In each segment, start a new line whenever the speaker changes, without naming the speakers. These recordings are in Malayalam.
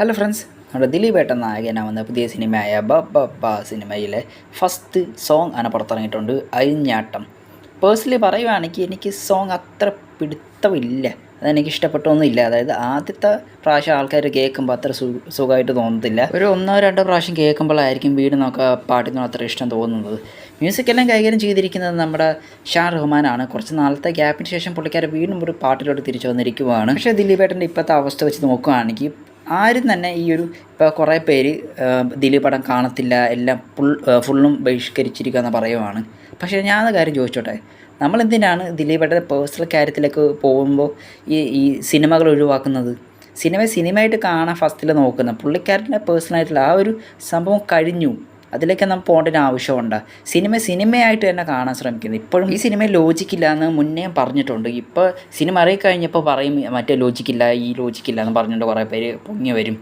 ഹലോ ഫ്രണ്ട്സ് നമ്മുടെ ദിലീപ് ഏട്ടൻ നായകനാവുന്ന പുതിയ സിനിമയായ ബ ബ ബ സിനിമയിലെ ഫസ്റ്റ് സോങ് ആണ് പുറത്തിറങ്ങിയിട്ടുണ്ട് അഴിഞ്ഞാട്ടം. പേഴ്സണലി പറയുവാണെങ്കിൽ എനിക്ക് സോങ് അത്ര പിടുത്തമില്ല. അതെനിക്ക് ഇഷ്ടപ്പെട്ടൊന്നുമില്ല. അതായത് ആദ്യത്തെ പ്രാവശ്യം ആൾക്കാർ കേൾക്കുമ്പോൾ അത്ര സു സുഖമായിട്ട് തോന്നത്തില്ല. ഒരു ഒന്നോ രണ്ടോ പ്രാവശ്യം കേൾക്കുമ്പോഴായിരിക്കും വീടിനൊക്കെ പാട്ടിനോ അത്ര ഇഷ്ടം തോന്നുന്നത്. മ്യൂസിക്കെല്ലാം കൈകാര്യം ചെയ്തിരിക്കുന്നത് നമ്മുടെ ഷാ റഹ്മാനാണ് കുറച്ച് നാളത്തെ ഗ്യാപ്പിന് ശേഷം പുള്ളിക്കാരെ വീണ്ടും ഒരു പാട്ടിലോട്ട് തിരിച്ചു വന്നിരിക്കുവാണ്. പക്ഷേ ദിലീപേട്ടന്റെ ഇപ്പോഴത്തെ അവസ്ഥ വെച്ച് നോക്കുകയാണെങ്കിൽ ആരും തന്നെ ഈ ഒരു ഇപ്പോൾ കുറേ പേര് ദിലീപ് പടം കാണത്തില്ല എല്ലാം ഫുൾ ഫുള്ളും ബഹിഷ്കരിച്ചിരിക്കുക എന്ന് പറയുവാണ്. പക്ഷേ ഞാൻ കാര്യം ചോദിച്ചോട്ടെ? നമ്മൾ നമ്മളെന്തിനാണ് ദിലീപേട്ടന്റെ പേഴ്സണൽ കാര്യത്തിലേക്ക് പോകുമ്പോൾ ഈ ഈ സിനിമകൾ ഒഴിവാക്കുന്നത്? സിനിമ സിനിമയായിട്ട് കാണാൻ ഫസ്റ്റിൽ നോക്കുന്നത് പുള്ളിക്കാരന്റെ പേഴ്സണലായിട്ടുള്ള ആ ഒരു സംഭവം കഴിഞ്ഞു. അതിലേക്ക് നമ്മൾ പോകേണ്ട ഒരു ആവശ്യമുണ്ട്. സിനിമ സിനിമയായിട്ട് തന്നെ കാണാൻ ശ്രമിക്കുന്നത് ഇപ്പോഴും ഈ സിനിമയിൽ ലോജിക്കില്ല എന്ന് മുന്നേ പറഞ്ഞിട്ടുണ്ട്. ഇപ്പോൾ സിനിമ ഇറങ്ങിക്കഴിഞ്ഞപ്പോൾ പറയും മറ്റേ ലോജിക്കില്ല ഈ ലോജിക്കില്ല എന്ന് പറഞ്ഞുകൊണ്ട് കുറേ പേര് പൊങ്ങി വരും.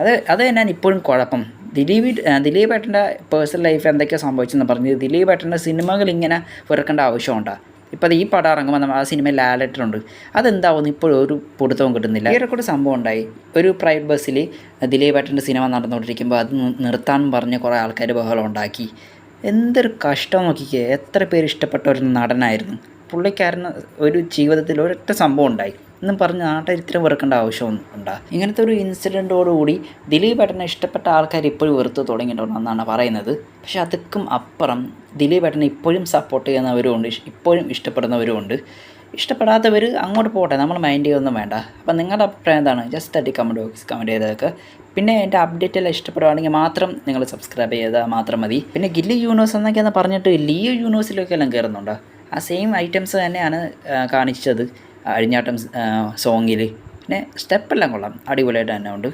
അത് അത് തന്നെയാണ് ഇപ്പോഴും കുഴപ്പം. ദിലീപ് ദിലീപ് ഏട്ടന്റെ പേഴ്സണൽ ലൈഫ് എന്തൊക്കെയാണ് സംഭവിച്ചെന്ന് പറഞ്ഞ് ദിലീപ് ഏട്ടന്റെ സിനിമകൾ ഇങ്ങനെ വെറുക്കേണ്ട ആവശ്യമുണ്ടോ. ഇപ്പോൾ ഈ പടം ഇറങ്ങുമ്പോൾ നമ്മൾ ആ സിനിമയിൽ ലാലറ്ററുണ്ട് അതെന്താവുന്നു ഇപ്പോഴും ഒരു പൊടുത്തവും കിട്ടുന്നില്ല. ഈ കൂടെ സംഭവം ഉണ്ടായി. ഒരു പ്രൈവറ്റ് ബസ്സിൽ ദിലീപ് ഏട്ടന്റെ സിനിമ നടന്നുകൊണ്ടിരിക്കുമ്പോൾ അത് നിർത്താൻ പറഞ്ഞ് കുറേ ആൾക്കാർ ബഹളം ഉണ്ടാക്കി. എന്തൊരു കഷ്ടം നോക്കിക്കേ. എത്ര പേര് ഇഷ്ടപ്പെട്ട ഒരു നടനായിരുന്നു. പുള്ളിക്കാരന് ഒരു ജീവിതത്തിൽ ഒരൊറ്റ സംഭവം ഉണ്ടായി. എന്നും പറഞ്ഞ് ഇത്ര വെറുക്കേണ്ട ആവശ്യമൊന്നും ഉണ്ടാ. ഇങ്ങനത്തെ ഒരു ഇൻസിഡന്റോടുകൂടി ദിലീപ് ഏട്ടനെ ഇഷ്ടപ്പെട്ട ആൾക്കാർ ഇപ്പോഴും വെറുത്ത് തുടങ്ങിയിട്ടുണ്ടെന്നാണ് പറയുന്നത്. പക്ഷെ അതുക്കും അപ്പുറം ദിലീപ് ഏട്ടനെ ഇപ്പോഴും സപ്പോർട്ട് ചെയ്യുന്നവരുമുണ്ട് ഇപ്പോഴും ഇഷ്ടപ്പെടുന്നവരുമുണ്ട്. ഇഷ്ടപ്പെടാത്തവർ അങ്ങോട്ട് പോട്ടെ നമ്മൾ മൈൻഡ് ചെയ്യൊന്നും വേണ്ട. അപ്പം നിങ്ങളുടെ അഭിപ്രായം എന്താണ്? ജസ്റ്റ് അടി കമന്റ് ബോക്സ് കമന്റ് ചെയ്തതൊക്കെ പിന്നെ എന്റെ അപ്ഡേറ്റ് എല്ലാം ഇഷ്ടപ്പെടുവാണെങ്കിൽ മാത്രം നിങ്ങൾ സബ്സ്ക്രൈബ് ചെയ്താൽ മാത്രം മതി. പിന്നെ ഗില്ലി യൂണിവേഴ്സ് എന്നൊക്കെയാണ് പറഞ്ഞിട്ട് ലിയോ യൂണിവേഴ്സിലൊക്കെ എല്ലാം കയറുന്നുണ്ടോ ആ സെയിം ഐറ്റംസ് തന്നെയാണ് കാണിച്ചത്. അഴിഞ്ഞാട്ടം സോങ്ങിൽ പിന്നെ സ്റ്റെപ്പെല്ലാം കൊള്ളാം. അടിപൊളിയായിട്ട് തന്നെ ഉണ്ട്.